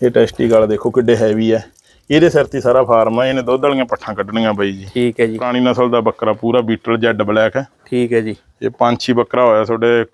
ਇਹ ਟੈਸਟੀਕਲ ਦੇਖੋ ਕਿੱਡੇ ਹੈਵੀ ਹੈ ਇਹਦੇ ਸਿਰ ਤੇ ਸਾਰਾ ਫਾਰਮ ਆ ਇਹਨੇ ਦੁੱਧ ਵਾਲੀਆਂ ਪੱਠਾਂ ਕੱਢਣੀਆਂ ਬਾਈ ਜੀ। ਠੀਕ ਹੈ ਜੀ। ਪੁਰਾਣੀ ਨਸਲ ਦਾ ਬੱਕਰਾ ਪੂਰਾ ਬੀਟਲ ਜੈਡ ਬਲੈਕ ਹੈ ਠੀਕ ਹੈ ਜੀ। ਇਹ ਪੰਛੀ ਬੱਕਰਾ ਹੋਇਆ ਤੁਹਾਡੇ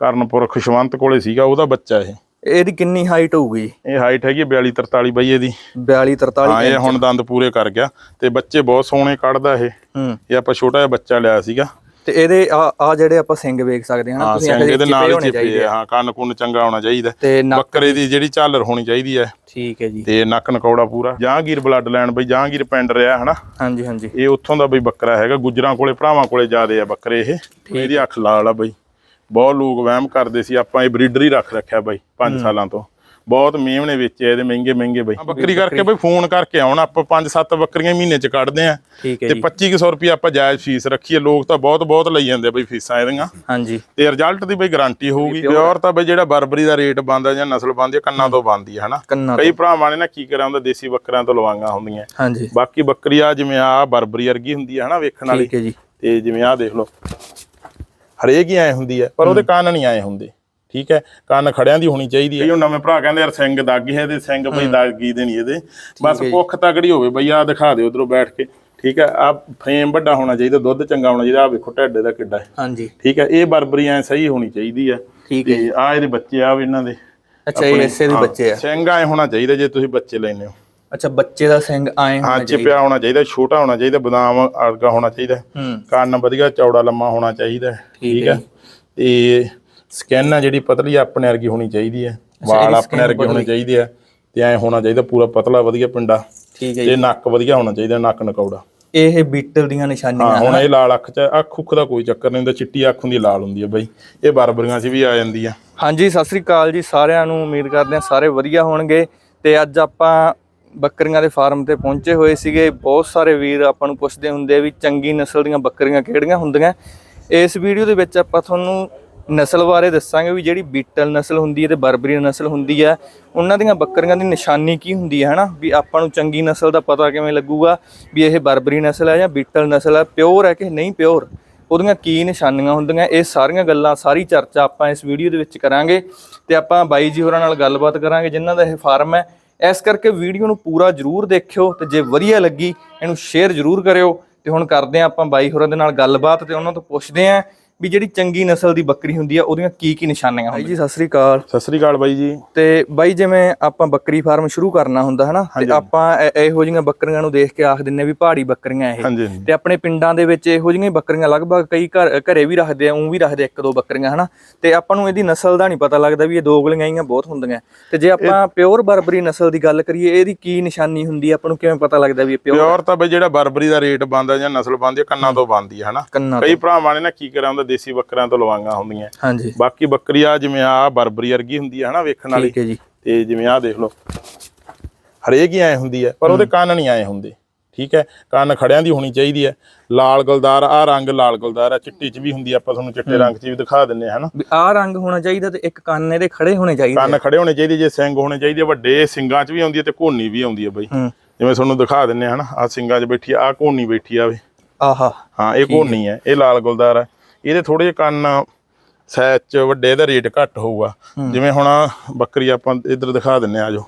ਕਰਨਪੁਰ ਖੁਸ਼ਵੰਤ ਕੋਲੇ ਸੀਗਾ ਉਹਦਾ ਬੱਚਾ ਇਹ। ਇਹਦੀ ਕਿੰਨੀ ਹਾਈਟ ਹੋਊਗੀ? ਇਹ ਹਾਈਟ ਹੈਗੀ 42 43 ਬਾਈ ਇਹਦੀ। 42 43 ਹਾਂ ਇਹ ਹੁਣ ਦੰਦ ਪੂਰੇ ਕਰ ਗਿਆ। ਤੇ ਬੱਚੇ ਬਹੁਤ ਸੋਹਣੇ ਕੱਢਦਾ ਇਹ। ਹੂੰ। ਇਹ ਆਪਾਂ ਛੋਟਾ ਜਿਹਾ ਬੱਚਾ ਲਿਆ ਸੀਗਾ। ਤੇ ਇਹਦੇ ਆ ਆ ਜਿਹੜੇ ਆਪਾਂ ਸਿੰਘ ਵੇਖ ਸਕਦੇ ਹਾਂ ਤੁਸੀਂ ਇਹਦੇ ਇਹਦੇ ਨਾਲ ਹੀ ਚਿੱਪੇ ਹਾਂ ਕੰਨ ਕੁੰਨ ਚੰਗਾ ਹੋਣਾ ਚਾਹੀਦਾ। ਤੇ ਬੱਕਰੇ ਦੀ ਜਿਹੜੀ ਝਾਲਰ ਹੋਣੀ ਚਾਹੀਦੀ ਹੈ। ਠੀਕ ਹੈ ਜੀ। ਤੇ ਨੱਕ ਨਕੌੜਾ ਪੂਰਾ। ਜਹਾਂਗੀਰ ਬਲੱਡ ਲਾਈਨ ਬਈ ਜਹਾਂਗੀਰ ਪਿੰਡ ਰਿਹਾ ਹਨਾ? ਹਾਂਜੀ ਹਾਂਜੀ। ਇਹ ਉੱਥੋਂ ਦਾ ਬਈ ਬੱਕਰਾ ਹੈਗਾ। ਗੁੱਜਰਾਂ ਕੋਲੇ ਭਰਾਵਾਂ ਕੋਲੇ ਜ਼ਿਆਦੇ ਆ ਬੱਕਰੇ ਇਹ। ਇਹਦੀ ਅੱਖ ਲਾਲ ਆ ਬਈ। ਬਹੁਤ ਲੋਕ ਵਹਿਮ ਕਰਦੇ ਸੀ। ਆਪਾਂ ਇਹ ਬਰੀਡਰ ਹੀ ਰੱਖ ਰੱਖਿਆ ਬਈ 5 ਸਾਲਾਂ ਤੋਂ। ਬਹੁਤ ਮੇਮਣੇ ਵੇਚੇ ਇਹਦੇ ਮਹਿੰਗੇ ਮਹਿੰਗੇ ਬਈ। ਬੱਕਰੀ ਕਰਕੇ ਬਈ ਫੋਨ ਕਰਕੇ ਆਉਣ ਆਪਾਂ 5-7 ਬੱਕਰੀਆਂ ਮਹੀਨੇ ਚ ਕੱਢਦੇ ਆ ਹੈ ਤੇ ਜੀ। 2500 ਰੁਪਏ ਆਪਾਂ ਜਾਇਜ਼ ਫੀਸ ਰੱਖੀਏ ਲੋਕ ਤਾਂ ਬਹੁਤ ਬਹੁਤ ਲਈ ਜਾਂਦੇ ਬਈ ਫੀਸਾਂ ਇਹਦੀਆਂ। ਹਾਂਜੀ। ਤੇ ਰਿਜ਼ਲਟ ਦੀ ਬਈ ਗਾਰੰਟੀ ਹੋਊਗੀ। ਪਿਓਰ ਤਾਂ ਬਈ ਜਿਹੜਾ ਬਰਬਰੀ ਦਾ ਰੇਟ ਬੰਦਾ ਜਾਂ ਨਸਲ ਬੰਦੀ ਕੰਨਾਂ ਤੋਂ ਬੰਦੀ ਆ ਹਨਾ? ਕਈ ਭਰਾਵਾਂ ਨੇ ਨਾ ਕੀ ਕਰਾਂ ਹੁੰਦਾ ਦੇਸੀ ਬੱਕਰਿਆਂ ਤੋਂ ਲਵਾਂਗਾ ਹੁੰਦੀਆਂ। ਹਾਂਜੀ। ਬਾਕੀ ਬੱਕਰੀ ਆ ਜਿਵੇਂ ਆ ਬਰਬਰੀ ਵਰਗੀ ਹੁੰਦੀ ਆ ਹਨਾ ਵੇਖਣ ਵਾਲੀ। ਠੀਕ ਹੈ ਜੀ। ਤੇ ਜਿਵੇਂ ਆ ਦੇਖ ਲਓ। ਹਰੇਕ ਹੀ ਐ ਹੁੰਦੀ ਹੈ ਪਰ ਉਹਦੇ ਕੰਨ ਨਹੀਂ ਆਏ ਹੁੰਦੇ। ਠੀਕ ਹੈ ਕੰਨ ਖੜਿਆਂ ਦੀ ਹੋਣੀ ਚਾਹੀਦੀ ਹੈ। ਇਹ ਨਵੇਂ ਭਰਾ ਕਹਿੰਦੇ ਯਾਰ ਸਿੰਘ ਦਾਗੀ ਹੈ ਤੇ ਸਿੰਘ ਬਈ ਦਾਗੀ ਦੇ ਨਹੀਂ ਇਹਦੇ। ਬਸ ਭੁੱਖ ਤਗੜੀ ਹੋਵੇ ਬਈ ਆ ਦਿਖਾ ਦਿਓ ਉਧਰੋਂ ਬੈਠ ਕੇ। ਠੀਕ ਹੈ ਆ ਫਰੇਮ ਵੱਡਾ ਹੋਣਾ ਚਾਹੀਦਾ ਦੁੱਧ ਚੰਗਾ ਹੋਣਾ ਚਾਹੀਦਾ ਆ ਵੇਖੋ ਢੱਡੇ ਦਾ ਕਿੱਡਾ ਹੈ। ਹਾਂਜੀ। ਠੀਕ ਹੈ ਇਹ ਬਰਬਰੀ ਐ ਸਹੀ ਹੋਣੀ ਚਾਹੀਦੀ ਆ ਠੀਕ ਹੈ ਆ ਇਹਦੇ ਬੱਚੇ ਆ ਵੀ ਇਹਨਾਂ ਦੇ ਅੱਛਾ ਇਹ ਇਸੇ ਦੇ ਬੱਚੇ ਆ। ਸਿੰਘ ਐ ਹੋਣਾ ਚਾਹੀਦਾ ਜੇ ਤੁਸੀਂ ਬੱਚੇ ਲੈਨੇ ਹੋ। ਅੱਛਾ ਬੱਚੇ ਦਾ ਸਿੰਘ ਆਏ ਹੋਣਾ ਚਾਹੀਦਾ। ਚਿਪਿਆ ਹੋਣਾ ਚਾਹੀਦਾ ਛੋਟਾ ਹੋਣਾ ਚਾਹੀਦਾ ਬਦਾਮ ਵਰਗਾ ਹੋਣਾ ਚਾਹੀਦਾ। ਕੰਨ ਵਧੀਆ ਚੌੜਾ ਲੰਮਾ ਹੋਣਾ ਚਾਹੀਦਾ। ਠੀਕ ਹੈ ਤੇ ਸਕਿਨ ਆ ਜਿਹੜੀ ਪਤਲੀ ਆਪਣੇ ਵਰਗੀ ਹੋਣੀ ਚਾਹੀਦੀ ਹੈ ਵਾਲ ਆਪਣੇ ਵਰਗੇ ਹੋਣੇ ਚਾਹੀਦੇ ਆ ਤੇ ਐ ਹੋਣਾ ਚਾਹੀਦਾ ਪੂਰਾ ਪਤਲਾ ਵਧੀਆ ਪਿੰਡਾ। ਠੀਕ ਹੈ ਤੇ ਨੱਕ ਵਧੀਆ ਹੋਣਾ ਚਾਹੀਦਾ ਨੱਕ ਨਕੌੜਾ। ਇਹ ਬੀਟਲ ਦੀਆਂ ਨਿਸ਼ਾਨੀਆਂ ਹਾਂ ਹੁਣ ਇਹ ਲਾਲ ਅੱਖ ਚ ਅੱਖ ਉੱਖ ਦਾ ਕੋਈ ਚੱਕਰ ਨਹੀਂ ਹੁੰਦਾ ਚਿੱਟੀ ਅੱਖ ਹੁੰਦੀ ਲਾਲ ਹੁੰਦੀ ਹੈ ਬਈ। ਇਹ ਬਰਬਰੀਆਂ 'ਚ ਵੀ ਆ ਜਾਂਦੀ ਆ। ਹਾਂਜੀ ਸਤਿ ਸ੍ਰੀ ਅਕਾਲ ਜੀ ਸਾਰਿਆਂ ਨੂੰ ਉਮੀਦ ਕਰਦੇ ਹਾਂ ਸਾਰੇ ਵਧੀਆ ਹੋਣਗੇ। ਤੇ ਅੱਜ ਆਪਾਂ ਬੱਕਰੀਆਂ ਦੇ ਫਾਰਮ ਤੇ ਪਹੁੰਚੇ ਹੋਏ ਸੀਗੇ। ਬਹੁਤ ਸਾਰੇ ਵੀਰ ਆਪਾਂ ਨੂੰ ਪੁੱਛਦੇ ਹੁੰਦੇ ਆ ਵੀ ਚੰਗੀ ਨਸਲ ਦੀਆਂ ਬੱਕਰੀਆਂ ਕਿਹੜੀਆਂ ਹੁੰਦੀਆਂ। ਇਸ ਵੀਡੀਓ ਦੇ ਵਿੱਚ ਆਪਾਂ ਤੁਹਾਨੂੰ ਨਸਲ ਬਾਰੇ ਦੱਸਾਂਗੇ ਵੀ ਜਿਹੜੀ ਬੀਟਲ ਨਸਲ ਹੁੰਦੀ ਹੈ ਤੇ ਬਰਬਰੀ ਨਸਲ ਹੁੰਦੀ ਹੈ, ਉਹਨਾਂ ਦੀਆਂ ਬੱਕਰੀਆਂ ਦੀ ਨਿਸ਼ਾਨੀ ਕੀ ਹੁੰਦੀ ਹੈ, ਹਨਾ? ਵੀ ਆਪਾਂ ਨੂੰ ਚੰਗੀ ਨਸਲ ਦਾ ਪਤਾ ਕਿਵੇਂ ਲੱਗੂਗਾ ਵੀ ਇਹ ਬਰਬਰੀ ਨਸਲ ਹੈ ਜਾਂ ਬੀਟਲ ਨਸਲ ਹੈ, ਪਿਓਰ ਹੈ ਕਿ ਨਹੀਂ ਪਿਓਰ? ਉਹਦੀਆਂ ਕੀ ਨਿਸ਼ਾਨੀਆਂ ਹੁੰਦੀਆਂ? ਇਹ ਸਾਰੀਆਂ ਗੱਲਾਂ, ਸਾਰੀ ਚਰਚਾ ਆਪਾਂ ਇਸ ਵੀਡੀਓ ਦੇ ਵਿੱਚ ਕਰਾਂਗੇ ਤੇ ਆਪਾਂ ਬਾਈ ਜੀ ਹੋਰਾਂ ਨਾਲ ਗੱਲਬਾਤ ਕਰਾਂਗੇ ਜਿਨ੍ਹਾਂ ਦਾ ਇਹ ਫਾਰਮ ਹੈ। ਇਸ ਕਰਕੇ ਵੀਡੀਓ ਨੂੰ ਪੂਰਾ ਜਰੂਰ ਦੇਖਿਓ ਤੇ ਜੇ ਵਧੀਆ ਲੱਗੀ, ਇਹਨੂੰ ਸ਼ੇਅਰ ਜਰੂਰ ਕਰਿਓ। ਤੇ ਹੁਣ ਕਰਦੇ ਹਾਂ ਆਪਾਂ ਬਾਈ ਹੋਰਾਂ ਦੇ ਨਾਲ ਗੱਲਬਾਤ ਤੇ ਉਹਨਾਂ ਤੋਂ ਪੁੱਛਦੇ ਹਾਂ ਵੀ ਜਿਹੜੀ ਚੰਗੀ ਨਸਲ ਦੀ ਬੱਕਰੀ ਹੁੰਦੀ ਆ ਉਹਦੀਆਂ ਕੀ ਕੀ ਨਿਸ਼ਾਨੀਆਂ ਹੁੰਦੀਆਂ ਜੀ ਸਤਿ ਸ੍ਰੀ ਅਕਾਲ। ਸਤਿ ਸ੍ਰੀ ਅਕਾਲ ਬਾਈ ਜੀ। ਤੇ ਬਾਈ ਜਿਵੇਂ ਆਪਾਂ ਬੱਕਰੀ ਫਾਰਮ ਸ਼ੁਰੂ ਕਰਨਾ ਹੁੰਦਾ ਹਨਾ? ਤੇ ਆਪਾਂ ਇਹ- ਜਿਹੀਆਂ ਬੱਕਰੀਆਂ ਨੂੰ ਦੇਖ ਕੇ ਆਖ ਦਿੰਨੇ ਵੀ ਪਹਾੜੀ ਬੱਕਰੀਆਂ ਇਹ। ਤੇ ਆਪਣੇ ਪਿੰਡਾਂ ਦੇ ਵਿੱਚ ਇਹੋ ਜਿਹੀਆਂ ਬੱਕਰੀਆਂ ਲਗਭਗ ਕਈ ਘਰ ਘਰੇ ਵੀ ਰੱਖਦੇ ਆ ਉਂ ਵੀ ਰੱਖਦੇ ਇੱਕ ਦੋ ਬੱਕਰੀਆਂ ਹਨਾ? ਤੇ ਆਪਾਂ ਨੂੰ ਇਹਦੀ ਨਸਲ ਦਾ ਨਹੀਂ ਪਤਾ ਲੱਗਦਾ ਵੀ ਇਹ ਦੋ ਗਲੀਆਂ ਹੀ ਬਹੁਤ ਹੁੰਦੀਆਂ। ਤੇ ਜੇ ਆਪਾਂ ਪਿਓਰ ਬਰਬਰੀ ਨਸਲ ਦੀ ਗੱਲ ਕਰੀਏ ਇਹਦੀ ਕੀ ਨਿਸ਼ਾਨੀ ਹੁੰਦੀ ਆ? ਆਪਾਂ ਨੂੰ ਕਿਵੇਂ ਪਤਾ ਲੱਗਦਾ ਵੀ ਇਹ ਪਿਓਰ ਪਿਓਰ ਤਾਂ ਬਈ ਜਿਹੜਾ ਬਰਬਰੀ ਦਾ ਰੇਟ ਬੰਦਾ ਜਾਂ ਨਸਲ ਬੰਦੀ ਆ ਕੰਨਾਂ ਤੋਂ ਬੰਦੀ ਹੈ ਹਨਾ? ਕਈ ਭਰਾਵਾਂ ਨੇ ਨਾ ਕੀ ਕਰਾਂ ਹੁੰਦਾ ਦੇਸੀ ਬੱਕਰਿਆਂ ਤੋਂ ਲਵਾਂਗਾ ਹੁੰਦੀਆਂ। ਹਾਂਜੀ। ਬਾਕੀ ਬੱਕਰੀ ਆ ਜਿਵੇਂ ਆ ਬਰਬਰੀ ਵਰਗੀ ਹੁੰਦੀ ਹੈ ਹਨਾ ਵੇਖਣ ਵਾਲੀ। ਠੀਕ ਹੈ ਜੀ। ਤੇ ਜਿਵੇਂ ਆ ਦੇਖ ਲਓ। ਹਰੇਕ ਹੀ ਐ ਹੁੰਦੀ ਹੈ ਪਰ ਉਹਦੇ ਕੰਨ ਨਹੀਂ ਆਏ ਹੁੰਦੇ। ਠੀਕ ਹੈ? ਕੰਨ ਖੜਿਆਂ ਦੀ ਹੋਣੀ ਚਾਹੀਦੀ ਹੈ ਲਾਲ ਗੁਲਦਾਰ ਆ ਰੰਗ ਲਾਲ ਗੁਲਦਾਰ ਆ ਚਿੱਟੀ ਚ ਵੀ ਹੁੰਦੀ ਆ ਆਪਾਂ ਤੁਹਾਨੂੰ ਚਿੱਟੇ ਰੰਗ ਚ ਵੀ ਦਿਖਾ ਦਿੰਨੇ ਆ ਹਨਾ। ਵੀ ਆਹ ਰੰਗ ਹੋਣਾ ਚਾਹੀਦਾ ਤੇ ਇੱਕ ਕੰਨ ਇਹਦੇ ਖੜੇ ਹੋਣੇ ਚਾਹੀਦੇ ਕੰਨ ਖੜੇ ਹੋਣੇ ਚਾਹੀਦੇ ਜੇ ਸਿੰਗ ਹੋਣੇ ਚਾਹੀਦੇ ਆ, ਵੱਡੇ ਸਿੰਗਾਂ ਚ ਵੀ ਆਉਂਦੀ ਹੈ ਤੇ ਘੋਨੀ ਵੀ ਆਉਂਦੀ ਹੈ ਬਈ। ਜਿਵੇਂ ਤੁਹਾਨੂੰ ਦਿਖਾ ਦਿੰਨੇ ਆ ਹਨਾ ਆ ਸਿੰਗਾਂ 'ਚ ਬੈਠੀ ਆ ਘੋਨੀ ਬੈਠੀ ਆਵੇ ਆਹਾ। ਹਾਂ ਇਹ ਘੋਨੀ ਹੈ ਇਹ ਲਾਲ ਗੁਲਦਾਰ ਹੈ ਇਹਦੇ ਥੋੜੇ ਜਿਹੇ ਕੰਨ ਸਾਈਜ਼ ਚ ਵੱਡੇ ਦਾ ਰੇਟ ਘੱਟ ਹੋਊਗਾ। ਜਿਵੇਂ ਹੁਣ ਬੱਕਰੀ ਆਪਾਂ ਇੱਧਰ ਦਿਖਾ ਦਿੰਨੇ ਆ ਜੋ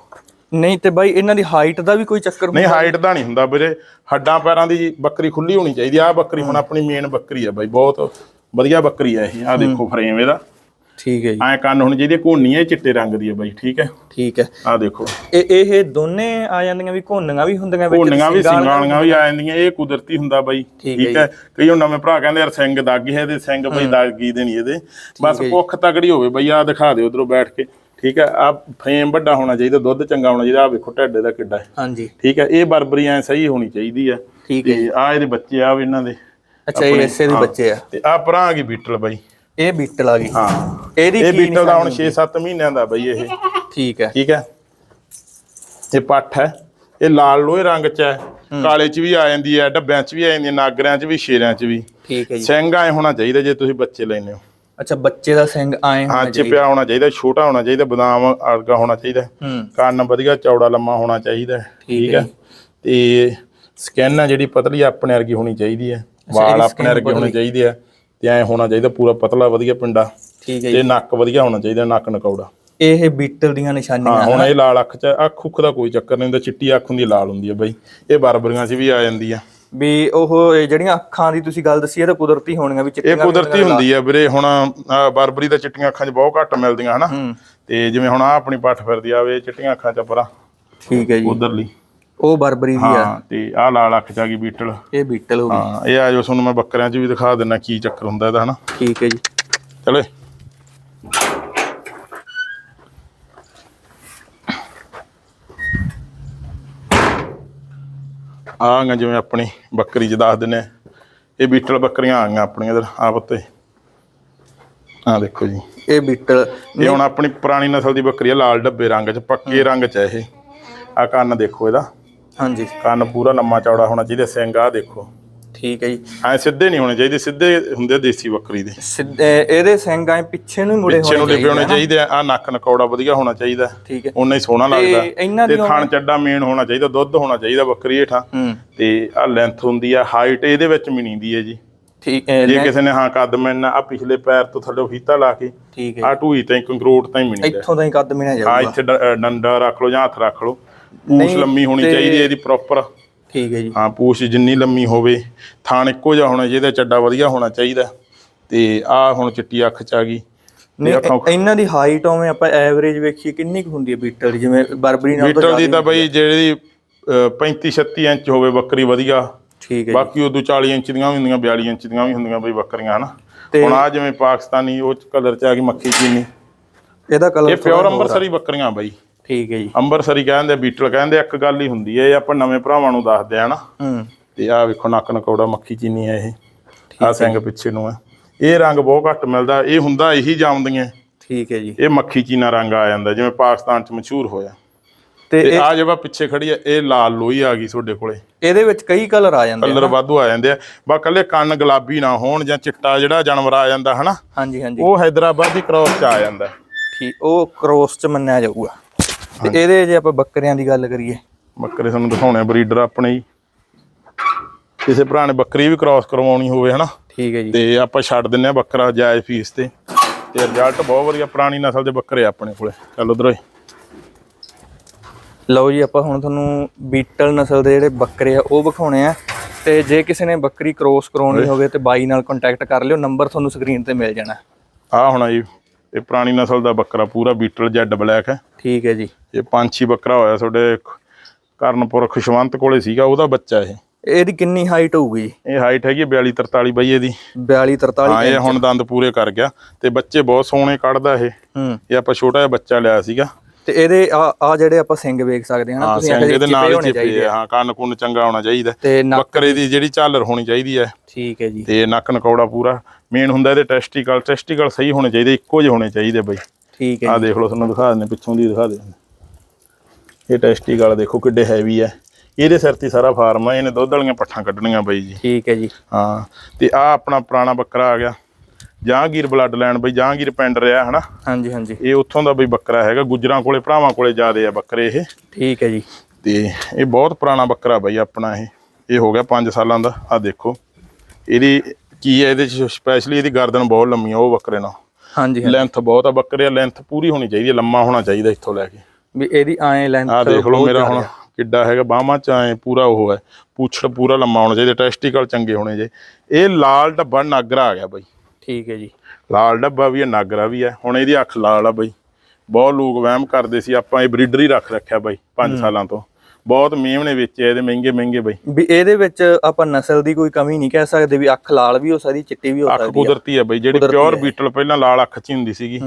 ਨਹੀਂ ਤੇ ਬਾਈ ਇਹਨਾਂ ਦੀ ਹਾਈਟ ਦਾ ਵੀ ਕੋਈ ਚੱਕਰ ਨਹੀਂ ਹਾਈਟ ਦਾ ਨਹੀਂ ਹੁੰਦਾ ਵੀਰੇ। ਹੱਡਾਂ ਪੈਰਾਂ ਦੀ ਬੱਕਰੀ ਖੁੱਲੀ ਹੋਣੀ ਚਾਹੀਦੀ ਆ। ਆਹ ਬੱਕਰੀ ਹੁਣ ਆਪਣੀ ਮੇਨ ਬੱਕਰੀ ਆ ਬਾਈ ਬਹੁਤ ਵਧੀਆ ਬੱਕਰੀ ਆ ਇਹ। ਆ ਦੇਖੋ ਫਰੇਮ ਇਹਦਾ। ਠੀਕ ਹੈ ਜੀ। ਐ ਕੰਨ ਹੋਣੀ ਚਾਹੀਦੀ ਘੋਨੀ ਹੈ ਚਿੱਟੇ ਰੰਗ ਦੀ ਹੈ ਬਾਈ ਠੀਕ ਹੈ? ਠੀਕ ਹੈ। ਆ ਦੇਖੋ। ਇਹ ਇਹ ਦੋਨੇ ਆ ਜਾਂਦੀਆਂ ਵੀ ਘੋਨੀਆਂ ਵੀ ਹੁੰਦੀਆਂ ਵਿੱਚ ਘੋਨੀਆਂ ਵੀ ਸਿੰਗਾਂ ਸਿੰਘਾਂ ਵਾਲੀਆਂ ਵੀ ਆ ਜਾਂਦੀਆਂ ਇਹ ਕੁਦਰਤੀ ਹੁੰਦਾ ਬਾਈ ਠੀਕ ਹੈ ਕਈ ਹੁਣ ਨਵੇਂ ਭਰਾ ਕਹਿੰਦੇ ਯਾਰ ਸਿੰਘ ਦਾਗੀ ਹੈ ਤੇ ਸਿੰਘ ਬਈ ਦਾਗੀ ਦੇ ਨਹੀਂ ਇਹਦੇ ਬਸ ਭੁੱਖ ਤਗੜੀ ਹੋਵੇ ਬਈ ਆ ਦਿਖਾ ਦਿਓ ਉਧਰੋਂ ਬੈਠ ਕੇ ਠੀਕ ਹੈ? ਆ ਫਰੇਮ ਵੱਡਾ ਹੋਣਾ ਚਾਹੀਦਾ ਦੁੱਧ ਚੰਗਾ ਹੋਣਾ ਚਾਹੀਦਾ ਆ ਵੇਖੋ ਢੱਡੇ ਦਾ ਕਿੱਡਾ ਹੈ। ਹਾਂਜੀ। ਠੀਕ ਹੈ? ਇਹ ਬਰਬਰੀ ਐ ਸਹੀ ਹੋਣੀ ਚਾਹੀਦੀ ਹੈ। ਠੀਕ ਹੈ ਆ ਇਹਦੇ ਬੱਚੇ ਆ ਵੀ ਇਹਨਾਂ ਦੇ ਅੱਛਾ ਇਹ ਇਸੇ ਦੇ ਬੱਚੇ ਆ। ਤੇ ਆ ਪਰਾਂ ਆ ਗਈ ਬੀਟਲ ਬਾਈ? ਇਹ ਬੀਟਲ ਆ ਗਈ। ਹਾਂ। ਇਹਦੀ ਇਹ ਬੀਟਲ ਦਾ ਹੁਣ 6-7 ਮਹੀਨਿਆਂ ਦਾ ਬਈ ਇਹ। ਠੀਕ ਹੈ। ਠੀਕ ਹੈ। ਇਹ ਪੱਠ ਹੈ। ਇਹ ਲਾਲ ਲੋਹੇ ਰੰਗ ਚ ਹੈ। ਕਾਲੇ ਚ ਵੀ ਆ ਜਾਂਦੀ ਹੈ ਡੱਬਿਆਂ ਚ ਵੀ ਆ ਜਾਂਦੀ ਹੈ ਨਾਗਰਿਆਂ ਚ ਵੀ ਸ਼ੇਰਾਂ ਚ ਵੀ। ਠੀਕ ਹੈ ਜੀ। ਸਿੰਘ ਐ ਹੋਣਾ ਚਾਹੀਦਾ ਜੇ ਤੁਸੀਂ ਬੱਚੇ ਲੈਨੇ ਹੋ। ਅੱਛਾ ਬੱਚੇ ਦਾ ਸਿੰਘ ਆਏ ਹਾਂ ਹੋਣਾ ਚਾਹੀਦਾ। ਚਿਪਿਆ ਹੋਣਾ ਚਾਹੀਦਾ ਛੋਟਾ ਹੋਣਾ ਚਾਹੀਦਾ ਬਦਾਮ ਵਰਗਾ ਹੋਣਾ ਚਾਹੀਦਾ। ਹੂੰ। ਕੰਨ ਵਧੀਆ ਚੌੜਾ ਲੰਮਾ ਹੋਣਾ ਚਾਹੀਦਾ। ਹੈ, ਠੀਕ ਠੀਕ ਹੈ ਤੇ ਸਕਿਨ ਆ ਜਿਹੜੀ ਪਤਲੀ ਆਪਣੇ ਵਰਗੀ ਹੋਣੀ ਚਾਹੀਦੀ ਹੈ। ਵਾਲ ਆਪਣੇ ਵਰਗੇ ਹੋਣੇ ਚਾਹੀਦੇ ਆ ਤੇ ਐ ਹੋਣਾ ਚਾਹੀਦਾ ਪੂਰਾ ਪਤਲਾ ਵਧੀਆ ਪਿੰਡਾ। ਠੀਕ ਹੈ ਜੀ। ਤੇ ਨੱਕ ਵਧੀਆ ਹੋਣਾ ਚਾਹੀਦਾ ਨੱਕ ਨਕੌੜਾ। ਇਹ ਬੀਟਲ ਦੀਆਂ ਨਿਸ਼ਾਨੀਆਂ ਹਾਂ ਹੁਣ ਇਹ ਲਾਲ ਅੱਖ ਚ ਅੱਖ ਉੱਖ ਦਾ ਕੋਈ ਚੱਕਰ ਨਹੀਂ ਹੁੰਦਾ ਚਿੱਟੀ ਅੱਖ ਹੁੰਦੀ ਲਾਲ ਹੁੰਦੀ ਹੈ ਬਈ। ਇਹ ਬਰਬਰੀਆਂ 'ਚ ਵੀ ਆ ਜਾਂਦੀ ਆ ਵੀ ਉਹ ਇਹ ਜਿਹੜੀਆਂ ਅੱਖਾਂ ਦੀ ਤੁਸੀਂ ਗੱਲ ਦੱਸੀ ਇਹ ਤਾਂ ਕੁਦਰਤੀ ਹੋਣੀਆਂ ਵੀ ਇਹ ਚਿੱਟੀਆਂ ਕੁਦਰਤੀ ਹੁੰਦੀ ਆ ਵੀਰੇ ਹੁਣ ਬਰਬਰੀ ਦਾ ਚਿੱਟੀਆਂ ਅੱਖਾਂ 'ਚ ਬਹੁਤ ਘੱਟ ਮਿਲਦੀਆਂ ਹਨਾ। ਤੇ ਜਿਵੇਂ ਹੁਣ ਆ ਆਪਣੀ ਪੱਠ ਫਿਰਦੀ ਆਵੇ ਚਿੱਟੀਆਂ ਅੱਖਾਂ 'ਚ ਪਰਾਂ। ਠੀਕ ਹੈ ਜੀ। ਉਧਰਲੀ। ਉਹ ਬਰਬਰੀ ਦੀ ਆ। ਹਾਂ ਤੇ ਆ ਲਾਲ ਅੱਖ 'ਚ ਆ ਗਈ ਬੀਟਲ। ਇਹ ਬੀਟਲ ਹੋ ਗਈ। ਹਾਂ ਇਹ ਆ ਜੋ ਤੁਹਾਨੂੰ ਮੈਂ ਬੱਕਰਿਆਂ 'ਚ ਵੀ ਦਿਖਾ ਦਿੰਨਾ ਕੀ ਚੱਕਰ ਹੁੰਦਾ ਇਹਦਾ ਹਨਾ? ਠੀਕ ਹੈ ਜੀ। ਚਲੇ। ਆਂਗਾ ਜਿਵੇਂ ਆਪਣੀ ਬੱਕਰੀ ਚ ਦੱਸ ਦਿੰਨੇ। ਇਹ ਬੀਟਲ ਬੱਕਰੀਆਂ ਆ ਗਈਆਂ ਆਪਣੀਆਂ ਇਧਰ ਆ ਪੱਤੇ ਆ ਦੇਖੋ ਜੀ। ਇਹ ਬੀਟਲ ਇਹ ਹੁਣ ਆਪਣੀ ਪੁਰਾਣੀ ਨਸਲ ਦੀ ਬੱਕਰੀ ਆ ਲਾਲ ਡੱਬੇ ਰੰਗ ਚ ਪੱਕੇ ਰੰਗ ਚ ਆ ਇਹ। ਆ ਕੰਨ ਦੇਖੋ ਇਹਦਾ। ਹਾਂਜੀ ਕੰਨ ਪੂਰਾ ਲੰਮਾ ਚੌੜਾ ਹੋਣਾ ਚਾਹੀਦਾ ਸਿੰਘ ਆ ਦੇਖੋ। ਠੀਕ ਹੈ ਜੀ। ਐ ਸਿੱਧੇ ਨਹੀਂ ਹੋਣੇ ਚਾਹੀਦੇ ਸਿੱਧੇ ਹੁੰਦੇ ਆ ਦੇਸੀ ਬੱਕਰੀ ਦੇ। ਸਿੱਧੇ ਇਹਦੇ ਸਿੰਘ ਐ ਪਿੱਛੇ ਨੂੰ ਮੁੜੇ ਪਿੱਛੇ ਨੂੰ ਹੋਣੇ ਲਿਪੇ ਹੋਣੇ ਚਾਹੀਦੇ ਆ ਨੱਕ ਨਕੌੜਾ ਵਧੀਆ ਹੋਣਾ ਚਾਹੀਦਾ। ਠੀਕ ਹੈ। ਉਨਾ ਹੀ ਸੋਹਣਾ ਤੇ ਲੱਗਦਾ। ਤੇ ਥਣ ਚੱਡਾ ਮੇਨ ਹੋਣਾ ਚਾਹੀਦਾ ਦੁੱਧ ਹੋਣਾ ਚਾਹੀਦਾ ਬੱਕਰੀ ਹੇਠਾਂ। ਤੇ ਆ ਲੈਂਥ ਹੁੰਦੀ ਆ ਹਾਈਟ ਇਹਦੇ ਵਿੱਚ ਮਿਣੀਦੀ ਹੈ ਜੀ। ਠੀਕ ਹੈ ਜੇ ਕਿਸੇ ਨੇ ਹਾਂ ਕੱਦ ਮਿਲਣਾ ਆ ਪਿਛਲੇ ਪੈਰ ਤੋਂ ਥੱਲੇ ਫੀਤਾ ਲਾ ਕੇ ਠੀਕ ਹੈ ਆ ਢੂਈ ਤਾਂ ਕੰਕਰੋਟ ਤਾਂ ਹੀ ਮਿਣੀਦਾ। ਇੱਥੋਂ ਦਾ ਹੀ ਕੱਦ ਮਿਣਿਆ ਆ ਜਾਊਗਾ। ਇੱਥੇ ਡ- ਅ, ਡੰਡਾ ਰੱਖ ਲਓ ਜਾਂ ਹੱਥ ਰੱਖ ਲਓ। ਪੂਛ ਲੰਮੀ ਹੋਣੀ ਚਾਹੀਦੀ ਹੈ ਇਹਦੀ ਪ੍ਰੋਪਰ ਠੀਕ ਹੈ ਜੀ। ਹਾਂ ਪੂਛ ਜਿੰਨੀ ਲੰਮੀ ਹੋਵੇ ਥਣ ਇੱਕੋ ਜਿਹਾ ਹੋਣਾ ਚਾਹੀਦਾ ਚੱਡਾ ਵਧੀਆ ਹੋਣਾ ਚਾਹੀਦਾ। ਤੇ ਆ ਹੁਣ ਚਿੱਟੀ ਅੱਖ ਚ ਆ ਗਈ। ਨਹੀਂ ਇਹਨਾਂ ਦੀ ਹਾਈਟ ਉਵੇਂ ਆਪਾਂ ਐਵਰੇਜ ਵੇਖੀਏ ਕਿੰਨੀ ਕੁ ਹੁੰਦੀ ਹੈ ਬੀਟਲ? ਜਿਵੇਂ ਬਰਬਰੀ ਨਾਲ ਮੀਟਰ ਦੀ ਤਾਂ ਬਈ ਜਿਹੜੀ 35 36 ਇੰਚ ਹੋਵੇ ਬੱਕਰੀ ਵਧੀਆ। ਠੀਕ ਹੈ ਬਾਕੀ ਉਦੋਂ 40 ਇੰਚ ਦੀਆਂ ਵੀ ਹੁੰਦੀਆਂ 42 ਇੰਚ ਦੀਆਂ ਵੀ ਹੁੰਦੀਆਂ ਬਈ ਬੱਕਰੀਆਂ ਹਨਾ? ਹੁਣ ਆ ਜਿਵੇਂ ਪਾਕਿਸਤਾਨੀ ਉਹ ਕਲਰ ਚ ਆ ਗਈ ਮੱਖੀ ਚੀਨੀ। ਇਹਦਾ ਕਲਰ ਇਹ ਪਿਓਰ ਅੰਬਰਸਰੀ ਬੱਕਰੀਆਂ ਬਈ। ਠੀਕ ਹੈ ਜੀ। ਅੰਮ੍ਰਿਤਸਰੀ ਕਹਿੰਦੇ ਬੀਟਲ ਕਹਿੰਦੇ ਇੱਕ ਗੱਲ ਹੀ ਹੁੰਦੀ ਹੈ ਆਪਾਂ ਨਵੇਂ ਭਰਾਵਾਂ ਨੂੰ ਦੱਸਦੇ ਆ ਨਾ। ਹੂੰ। ਤੇ ਆ ਵੇਖੋ ਨੱਕ ਨਕੌੜਾ ਮੱਖੀ ਚੀਨੀ ਹੈ ਇਹ। ਆ ਸਿੰਘ ਪਿੱਛੇ ਨੂੰ ਹੈ। ਇਹ ਰੰਗ ਬਹੁਤ ਘੱਟ ਮਿਲਦਾ ਇਹ ਹੁੰਦਾ ਇਹੀ ਜਾਮਦੀਆਂ ਠੀਕ ਹੈ ਜੀ। ਇਹ ਮੱਖੀ ਚੀਨਾ ਰੰਗ ਆ ਜਾਂਦਾ ਜਿਵੇਂ ਪਾਕਿਸਤਾਨ ਚ ਮਸ਼ਹੂਰ ਹੋਇਆ। ਤੇ ਆ ਜਿਹੜਾ ਪਿੱਛੇ ਖੜੀ ਆ ਇਹ ਲਾਲ ਲੋਹੀ ਆ ਗਈ ਤੁਹਾਡੇ ਕੋਲੇ। ਇਹਦੇ ਵਿੱਚ ਕਈ ਕਲਰ ਆ ਜਾਂਦੇ ਆ ਕਲਰ ਵਾਧੂ ਆ ਜਾਂਦੇ ਆ। ਬਾ ਕੱਲੇ ਕੰਨ ਗੁਲਾਬੀ ਨਾ ਹੋਣ ਜਾਂ ਚਿੱਟਾ ਜਿਹੜਾ ਜਾਨਵਰ ਆ ਜਾਂਦਾ ਹਨਾ? ਹਾਂਜੀ ਹਾਂਜੀ। ਉਹ ਹైదరాబాద్ ਦੀ ਕ੍ਰੋਸ ਚ ਆ ਜਾਂਦਾ। ਠੀਕ ਉਹ ਕ੍ਰੋਸ ਚ ਮੰਨਿਆ ਜਾਊਗਾ। ਤੇ ਇਹਦੇ ਜੇ ਆਪਾਂ ਬੱਕਰਿਆਂ ਦੀ ਗੱਲ ਕਰੀਏ। ਬੱਕਰੇ ਤੁਹਾਨੂੰ ਦਿਖਾਉਣੇ ਬਰੀਡਰ ਆਪਣੇ ਹੀ। ਕਿਸੇ ਭਰਾ ਨੇ ਬੱਕਰੀ ਵੀ ਕ੍ਰਾਸ ਕਰਵਾਉਣੀ ਹੋਵੇ ਹਨਾ? ਠੀਕ ਹੈ ਜੀ। ਤੇ ਆਪਾਂ ਛੱਡ ਦਿੰਨੇ ਆ ਬੱਕਰਾ ਜਾਇਜ਼ ਫੀਸ ਤੇ। ਤੇ ਰਿਜ਼ਲਟ ਬਹੁਤ ਵਧੀਆ ਪੁਰਾਣੀ ਨਸਲ ਦੇ ਬੱਕਰੇ ਆਪਣੇ ਕੋਲੇ। ਚੱਲ ਉਧਰੋਂ ਲਓ ਜੀ ਆਪਾਂ ਹੁਣ ਤੁਹਾਨੂੰ ਬੀਟਲ ਨਸਲ ਦੇ ਜਿਹੜੇ ਬੱਕਰੇ ਆ ਉਹ ਵਿਖਾਉਣੇ ਆ। ਤੇ ਜੇ ਕਿਸੇ ਨੇ ਬੱਕਰੀ ਕ੍ਰੋਸ ਕਰਾਉਣੀ ਹੋਵੇ ਤੇ ਬਾਈ ਨਾਲ ਕੰਟੈਕਟ ਕਰ ਲਿਓ ਨੰਬਰ ਤੁਹਾਨੂੰ ਸਕਰੀਨ ਤੇ ਮਿਲ ਜਾਣਾ। ਆ ਹੋਣਾ ਜੀ ਇਹ ਪੁਰਾਣੀ ਨਸਲ ਦਾ ਬੱਕਰਾ ਪੂਰਾ ਬੀਟਲ ਜੈਡ ਬਲੈਕ ਹੈ। ਠੀਕ ਹੈ ਜੀ। ਇਹ ਪੰਛੀ ਬੱਕਰਾ ਹੋਇਆ ਤੁਹਾਡੇ ਕਰਨਪੁਰ ਖੁਸ਼ਵੰਤ ਕੋਲੇ ਸੀਗਾ ਉਹਦਾ ਬੱਚਾ ਇਹ। ਇਹਦੀ ਕਿੰਨੀ ਹਾਈਟ ਹੋਊਗੀ? ਇਹ ਹਾਈਟ ਹੈਗੀ 42 43 ਬਈ ਇਹਦੀ। 42 43 ਹਾਂ ਇਹ ਹੁਣ ਦੰਦ ਪੂਰੇ ਕਰ ਗਿਆ ਤੇ ਬੱਚੇ ਬਹੁਤ ਸੋਹਣੇ ਕੱਢਦਾ ਇਹ। ਹੂੰ। ਇਹ ਆਪਾਂ ਛੋਟਾ ਜਿਹਾ ਬੱਚਾ ਲਿਆ ਸੀਗਾ। ਤੇ ਇਹਦੇ ਆ ਆ ਜਿਹੜੇ ਆਪਾਂ ਸਿੰਘ ਵੇਖ ਸਕਦੇ ਹਾਂ ਹਾਂ ਤੁਸੀਂ ਇਹਦੇ ਚਿੱਟੇ ਨਾਲ ਹੀ ਹੋਣੇ ਚਿੱਪੇ ਚਾਹੀਦੇ ਆ। ਹਾਂ ਕੰਨ ਕੁੰਨ ਚੰਗਾ ਹੋਣਾ ਚਾਹੀਦਾ। ਬੱਕਰੇ ਦੀ ਜਿਹੜੀ ਝਾਲਰ ਹੋਣੀ ਚਾਹੀਦੀ ਹੈ ਠੀਕ ਹੈ ਜੀ। ਤੇ ਨੱਕ ਨਕੌੜਾ ਪੂਰਾ। ਮੇਨ ਹੁੰਦਾ ਇਹਦੇ ਟੈਸਟੀਕਲ ਟੈਸਟੀਕਲ ਸਹੀ ਹੋਣੇ ਚਾਹੀਦੇ ਇੱਕੋ ਜਿਹੇ ਹੋਣੇ ਚਾਹੀਦੇ ਬਈ। ਠੀਕ ਹੈ ਆਹ ਦੇਖ ਲਓ ਤੁਹਾਨੂੰ ਦਿਖਾ ਦਿੰਦੇ ਪਿੱਛੋਂ ਦੀ ਦਿਖਾ ਦੇ ਇਹ ਟੈਸਟੀਕਲ ਦੇਖੋ ਕਿੱਡੇ ਹੈਵੀ ਆ। ਇਹਦੇ ਸਿਰ ਤੇ ਹੀ ਸਾਰਾ ਫਾਰਮ ਆ ਇਹਨੇ ਦੁੱਧ ਵਾਲੀਆਂ ਪੱਠਾਂ ਕੱਢਣੀਆਂ ਬਈ ਜੀ। ਠੀਕ ਹੈ ਜੀ। ਹਾਂ ਤੇ ਆ ਆਪਣਾ ਪੁਰਾਣਾ ਬੱਕਰਾ ਆ ਗਿਆ। ਜਹਾਂਗੀਰ ਬਲੱਡ ਲਾਈਨ ਬਈ ਜਹਾਂਗੀਰ ਪਿੰਡ ਰਿਹਾ ਹਨਾ? ਹਾਂਜੀ ਹਾਂਜੀ। ਇਹ ਉੱਥੋਂ ਦਾ ਬਈ ਬੱਕਰਾ ਹੈਗਾ ਗੁੱਜਰਾਂ ਕੋਲੇ ਭਰਾਵਾਂ ਕੋਲੇ ਜ਼ਿਆਦੇ ਆ ਬੱਕਰੇ ਇਹ। ਠੀਕ ਹੈ ਜੀ। ਤੇ ਇਹ ਬਹੁਤ ਪੁਰਾਣਾ ਬੱਕਰਾ ਬਈ ਆਪਣਾ ਇਹ। ਇਹ ਹੋ ਗਿਆ 5 ਸਾਲਾਂ ਦਾ ਆ ਦੇਖੋ। ਇਹਦੀ ਕੀ ਹੈ ਇਹਦੇ ਚ ਸਪੈਸ਼ਲੀ ਇਹਦੀ ਗਰਦਨ ਬਹੁਤ ਲੰਮੀ ਆ ਉਹ ਬੱਕਰੇ ਨਾਲ। ਹਾਂਜੀ। ਲੈਂਥ ਬਹੁਤ ਆ ਬੱਕਰੇ ਲੈਂਥ ਪੂਰੀ ਹੋਣੀ ਚਾਹੀਦੀ ਹੈ ਲੰਮਾ ਹੋਣਾ ਚਾਹੀਦਾ ਇੱਥੋਂ ਲੈ ਕੇ। ਵੀ ਇਹਦੀ ਐ ਲੈਂਥ ਆਹ ਦੇਖ ਲਓ ਮੇਰਾ ਹੁਣ ਕਿੱਡਾ ਹੈਗਾ ਬਾਹਾਂ ਚ ਐ ਪੂਰਾ ਉਹ ਹੈ। ਪੁੱਛੜ ਪੂਰਾ ਲੰਮਾ ਹੋਣਾ ਚਾਹੀਦਾ ਟੈਸਟੀਕਲ ਚੰਗੇ ਹੋਣੇ ਚਾਹੀਦੇ ਇਹ ਲਾਲ ਡੱਬਾ ਨਾਗਰਾ ਆ ਗਿਆ ਬਈ। ਠੀਕ ਹੈ ਜੀ। ਲਾਲ ਡੱਬਾ ਵੀ ਹੈ ਨਾਗਰਾ ਵੀ ਹੈ। ਹੁਣ ਇਹਦੀ ਅੱਖ ਲਾਲ ਆ ਬਈ। ਬਹੁਤ ਲੋਕ ਵਹਿਮ ਕਰਦੇ ਸੀ ਆਪਾਂ ਇਹ ਬਰੀਡਰ ਹੀ ਰੱਖ ਰੱਖਿਆ ਬਈ 5 ਸਾਲਾਂ ਤੋਂ। ਬਹੁਤ ਮੇਮਣੇ ਵੇਚੇ ਇਹਦੇ ਮਹਿੰਗੇ ਮਹਿੰਗੇ ਬਈ। ਵੀ ਇਹਦੇ ਵਿੱਚ ਆਪਾਂ ਨਸਲ ਦੀ ਕੋਈ ਕਮੀ ਨਹੀਂ ਕਹਿ ਸਕਦੇ ਵੀ ਅੱਖ ਲਾਲ ਵੀ ਹੋ ਸਕਦੀ ਚਿੱਟੀ ਵੀ ਹੋ ਅੱਖ ਸਕਦੀ ਆ। ਕੁਦਰਤੀ ਹੈ ਬਈ ਜਿਹੜੀ ਪਿਓਰ। ਬੀਟਲ ਪਹਿਲਾਂ ਲਾਲ ਅੱਖ ਚ ਹੀ ਹੁੰਦੀ ਸੀਗੀ।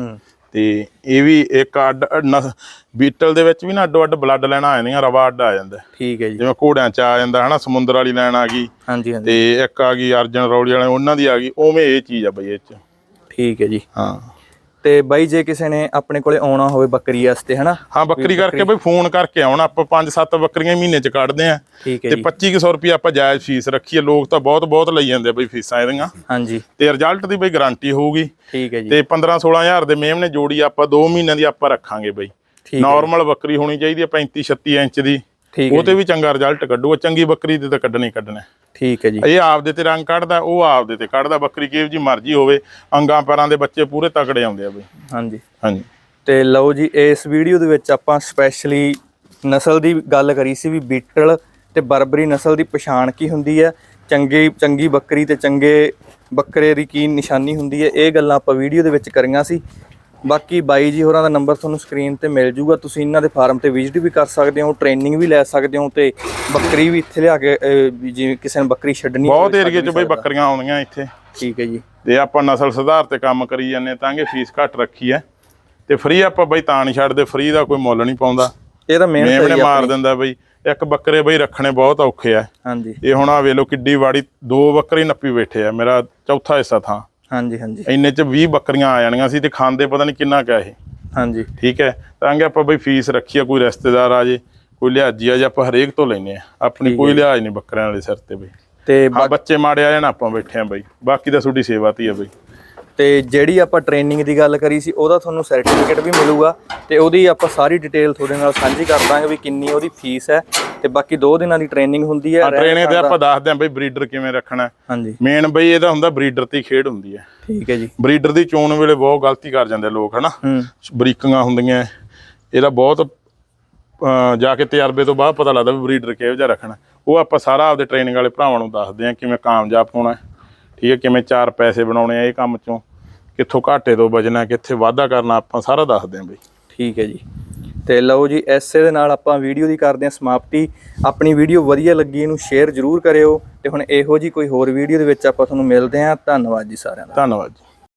ਤੇ ਇਹ ਵੀ ਇੱਕ ਅੱਡ ਬੀਟਲ ਦੇ ਵਿੱਚ ਵੀ ਨਾ ਅੱਡੋ ਅੱਡ ਬਲੱਡ ਲੈਣਾ ਆ ਜਾਂਦੀਆਂ ਰਵਾ ਅੱਡ ਆ ਜਾਂਦਾ। ਠੀਕ ਹੈ ਜੀ। ਜਿਵੇਂ ਘੋੜਿਆਂ ਚ ਆ ਜਾਂਦਾ ਹਨਾ ਸਮੁੰਦਰ ਵਾਲੀ ਲੈਣ ਆ ਗਈ। ਹਾਂਜੀ ਹਾਂਜੀ। ਤੇ ਇੱਕ ਆ ਗਈ ਅਰਜਨ ਰੌਲੀ ਵਾਲੇ ਉਹਨਾਂ ਦੀ ਆ ਗਈ ਉਵੇਂ ਇਹ ਚੀਜ਼ ਆ ਬਈ ਇਹ ਚ। ਠੀਕ ਹੈ ਜੀ। ਹਾਂ। ਤੇ ਬਾਈ ਜੇ ਕਿਸੇ ਨੇ ਆਪਣੇ ਕੋਲੇ ਆਉਣਾ ਹੋਵੇ ਬੱਕਰੀ ਵਾਸਤੇ ਹਨਾ? ਹਾਂ ਬੱਕਰੀ ਕਰਕੇ ਬਈ ਫੋਨ ਕਰਕੇ ਆਉਣਾ ਆਪਾਂ 5-7 ਬੱਕਰੀਆਂ ਮਹੀਨੇ ਚ ਕੱਢਦੇ ਆ ਤੇ ਜੀ। 2500 ਰੁਪਏ ਆਪਾਂ ਜਾਇਜ਼ ਫੀਸ ਰੱਖੀਏ ਲੋਕ ਤਾਂ ਬਹੁਤ ਬਹੁਤ ਲਈ ਜਾਂਦੇ ਆ ਬਈ ਫੀਸਾਂ ਇਹਦੀਆਂ। ਹਾਂਜੀ। ਤੇ ਰਿਜ਼ਲਟ ਦੀ ਬਈ ਗਾਰੰਟੀ ਹੋਊਗੀ। ਠੀਕ ਹੈ ਜੀ। ਤੇ 15-16000 ਦੇ ਮੇਮ ਨੇ ਜੋੜੀ ਆਪਾਂ 2 ਮਹੀਨਿਆਂ ਦੀ ਆਪਾਂ ਰੱਖਾਂਗੇ ਬਈ। ਨਾਰਮਲ ਬੱਕਰੀ ਹੋਣੀ ਚਾਹੀਦੀ ਹੈ 35-36 ਇੰਚ ਦੀ। ਉਹ ਤੇ ਵੀ ਚੰਗਾ ਰਿਜ਼ਲਟ ਕੱਢੂਗਾ ਚੰਗੀ ਬੱਕਰੀ ਤੇ ਤਾਂ ਕੱਢਣੀ ਕੱਢਣਾ। ਠੀਕ ਹੈ ਜੀ। ਇਹ ਆਪਦੇ ਤੇ ਰੰਗ ਕੱਢਦਾ ਉਹ ਆਪਦੇ ਤੇ ਕੱਢਦਾ ਬੱਕਰੀ ਕਿਹੋ ਜੀ ਮਰਜ਼ੀ ਹੋਵੇ ਅੰਗਾਂ ਪੈਰਾਂ ਦੇ ਬੱਚੇ ਪੂਰੇ ਤਕੜੇ ਆਉਂਦੇ ਆ ਬਈ। ਹਾਂਜੀ। ਹਾਂਜੀ। ਤੇ ਲਓ ਜੀ ਇਸ ਵੀਡੀਓ ਦੇ ਵਿੱਚ ਆਪਾਂ ਸਪੈਸ਼ਲੀ ਨਸਲ ਦੀ ਗੱਲ ਕਰੀ ਸੀ ਵੀ ਬੀਟਲ ਤੇ ਬਰਬਰੀ ਨਸਲ ਦੀ ਪਛਾਣ ਕੀ ਹੁੰਦੀ ਹੈ। ਚੰਗੀ ਚੰਗੀ ਬੱਕਰੀ ਤੇ ਚੰਗੇ ਬੱਕਰੇ ਦੀ ਕੀ ਨਿਸ਼ਾਨੀ ਹੁੰਦੀ ਹੈ ਇਹ ਗੱਲਾਂ ਆਪਾਂ ਵੀਡੀਓ ਦੇ ਵਿੱਚ ਕਰੀਆਂ ਸੀ। ਬਾਕੀ ਬਾਈ ਜੀ ਹੋਰਾਂ ਦਾ ਨੰਬਰ ਤੁਹਾਨੂੰ ਸਕਰੀਨ ਤੇ ਮਿਲ ਜੂਗਾ। ਤੁਸੀਂ ਇਹਨਾਂ ਦੇ ਫਾਰਮ ਤੇ ਵਿਜ਼ਿਟ ਵੀ ਕਰ ਸਕਦੇ ਹੋ ਟ੍ਰੇਨਿੰਗ ਵੀ ਲੈ ਸਕਦੇ ਹੋ ਤੇ ਬੱਕਰੀ ਵੀ ਇੱਥੇ ਲਿਆ ਕੇ ਜਿਵੇਂ ਕਿਸੇ ਨੇ ਬੱਕਰੀ ਛੱਡਣੀ ਬਹੁਤ ਏਰੀਏ 'ਚ ਬਈ। ਬੱਕਰੀਆਂ ਆਉਂਦੀਆਂ ਇੱਥੇ। ਠੀਕ ਹੈ ਜੀ। ਤੇ ਆਪਾਂ ਨਸਲ ਸੁਧਾਰ ਤੇ ਕੰਮ ਕਰੀ ਜਾਂਦੇ ਤਾਂ ਕਿ ਫੀਸ ਘੱਟ ਰੱਖੀ ਐ ਤੇ ਫ੍ਰੀ ਆਪਾਂ ਬਈ ਤਾਂ ਨਹੀਂ ਛੱਡਦੇ ਫ੍ਰੀ ਦਾ ਕੋਈ ਮੁੱਲ ਨਹੀਂ ਪਾਉਂਦਾ। ਇਹ ਤਾਂ ਮਿਹਨਤ ਹੈ ਮਾਰ। ਦਿੰਦਾ ਬਈ। ਇੱਕ ਬੱਕਰੇ ਬਈ ਰੱਖਣੇ ਬਹੁਤ ਔਖੇ ਆ। ਹਾਂਜੀ। ਇਹ ਹੁਣ ਆ ਵੇਖ ਲੋ ਕਿੱਡੀ ਵਾੜੀ ਦੋ ਬੱਕਰੀ ਨੱਪੀ ਬੈਠੇ ਆ ਮੇਰਾ ਚੌਥਾ ਹਿੱਸਾ ਥਾਂ। ਹਾਂਜੀ ਹਾਂਜੀ। ਇੰਨੇ ਚ 20 ਬੱਕਰੀਆਂ ਆ ਜਾਣੀਆਂ ਸੀ ਤੇ ਖਾਂਦੇ ਪਤਾ ਨਹੀਂ ਕਿੰਨਾ ਕਿਆ ਇਹ। ਹਾਂਜੀ। ਠੀਕ ਹੈ? ਤਾਂ ਕਿ ਆਪਾਂ ਬਈ ਫੀਸ ਰੱਖੀ ਆ ਕੋਈ ਰਿਸ਼ਤੇਦਾਰ ਆ ਜੇ ਕੋਈ ਲਿਹਾਜੀ ਆ ਜੇ ਆਪਾਂ ਹਰੇਕ ਤੋਂ ਲੈਨੇ ਆ ਆਪਣੀ ਕੋਈ ਲਿਹਾਜ਼ ਨਹੀਂ ਬੱਕਰਿਆਂ ਵਾਲੇ ਸਿਰ ਤੇ ਬਈ। ਤੇ ਬੱਚੇ ਮਾੜੇ ਆ ਜਾਣ ਆਪਾਂ ਬੈਠੇ ਆ ਬਈ। ਬਾਕੀ ਤਾਂ ਤੁਹਾਡੀ ਸੇਵਾ ਤੀ ਆ ਬਈ। ਤੇ ਜਿਹੜੀ ਆਪਾਂ ਟ੍ਰੇਨਿੰਗ ਦੀ ਗੱਲ ਕਰੀ ਸੀ ਉਹਦਾ ਤੁਹਾਨੂੰ ਸਰਟੀਫਿਕੇਟ ਵੀ ਮਿਲੂਗਾ ਤੇ ਉਹਦੀ ਆਪਾਂ ਸਾਰੀ ਡਿਟੇਲ ਤੁਹਾਡੇ ਨਾਲ ਸਾਂਝੀ ਕਰ ਦਾਂਗੇ ਵੀ ਕਿੰਨੀ ਉਹਦੀ ਫੀਸ ਹੈ ਤੇ ਬਾਕੀ 2 ਦਿਨਾਂ ਦੀ ਟ੍ਰੇਨਿੰਗ ਹੁੰਦੀ ਹੈ ਟ੍ਰੇਨਿੰਗ ਤੇ ਆਪਾਂ ਦੱਸਦੇ ਆ ਬਈ ਬਰੀਡਰ ਕਿਵੇਂ ਰੱਖਣਾ ਹਾਂਜੀ। ਮੇਨ ਬਈ ਇਹਦਾ ਹੁੰਦਾ ਬਰੀਡਰ ਤੇ ਖੇਡ ਹੁੰਦੀ ਹੈ। ਠੀਕ ਹੈ ਜੀ। ਬਰੀਡਰ ਦੀ ਚੋਣ ਵੇਲੇ ਬਹੁਤ ਗਲਤੀ ਕਰ ਜਾਂਦੇ ਲੋਕ ਹਨਾ? ਹੂੰ। ਬਰੀਕੀਆਂ ਹੁੰਦੀਆਂ ਇਹਦਾ ਬਹੁਤ ਜਾ ਕੇ ਤਜਰਬੇ ਤੋਂ ਬਾਅਦ ਪਤਾ ਲੱਗਦਾ ਵੀ ਬਰੀਡਰ ਕਿਹੋ ਜਿਹਾ ਰੱਖਣਾ ਉਹ ਆਪਾਂ ਸਾਰਾ ਆਪਦੇ ਟ੍ਰੇਨਿੰਗ ਵਾਲੇ ਭਰਾਵਾਂ ਨੂੰ ਦੱਸਦੇ ਆ ਕਿਵੇਂ ਕਾਮਯਾਬ ਹੋਣਾ ਠੀਕ ਹੈ ਕਿਵੇਂ ਚਾਰ ਪੈਸੇ ਬਣਾਉਣੇ ਆ ਇਹ ਕੰਮ ਚੋਂ। ਕਿੱਥੋਂ ਘਾਟੇ ਤੋਂ ਬਚਣਾ ਕਿੱਥੇ ਵਾਧਾ ਕਰਨਾ ਆਪਾਂ ਸਾਰਾ ਦੱਸਦੇ ਆ ਬਈ। ਠੀਕ ਹੈ ਜੀ। ਤੇ ਲਓ ਜੀ ਐਸੇ ਦੇ ਨਾਲ ਆਪਾਂ ਵੀਡੀਓ ਦੀ ਕਰਦੇ ਹਾਂ ਸਮਾਪਤੀ। ਆਪਣੀ ਵੀਡੀਓ ਵਧੀਆ ਲੱਗੀ, ਇਹਨੂੰ ਸ਼ੇਅਰ ਜ਼ਰੂਰ ਕਰਿਓ। ਤੇ ਹੁਣ ਇਹੋ ਜੀ ਕੋਈ ਹੋਰ ਵੀਡੀਓ ਦੇ ਵਿੱਚ ਆਪਾਂ ਤੁਹਾਨੂੰ ਮਿਲਦੇ ਹਾਂ। ਧੰਨਵਾਦ ਜੀ ਸਾਰਿਆਂ ਦਾ। ਧੰਨਵਾਦ ਜੀ।